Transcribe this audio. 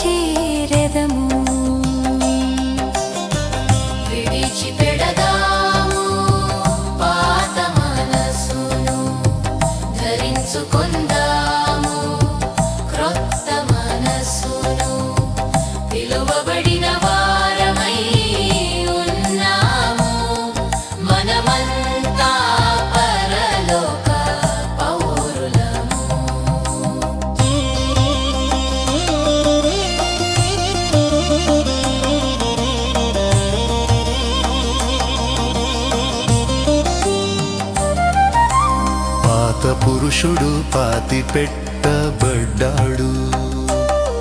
చేరెదము. విడిచిపెడదాము పాత మనసును ధరించుకుందా పాత పురుషుడు పాతి పెట్టబడ్డ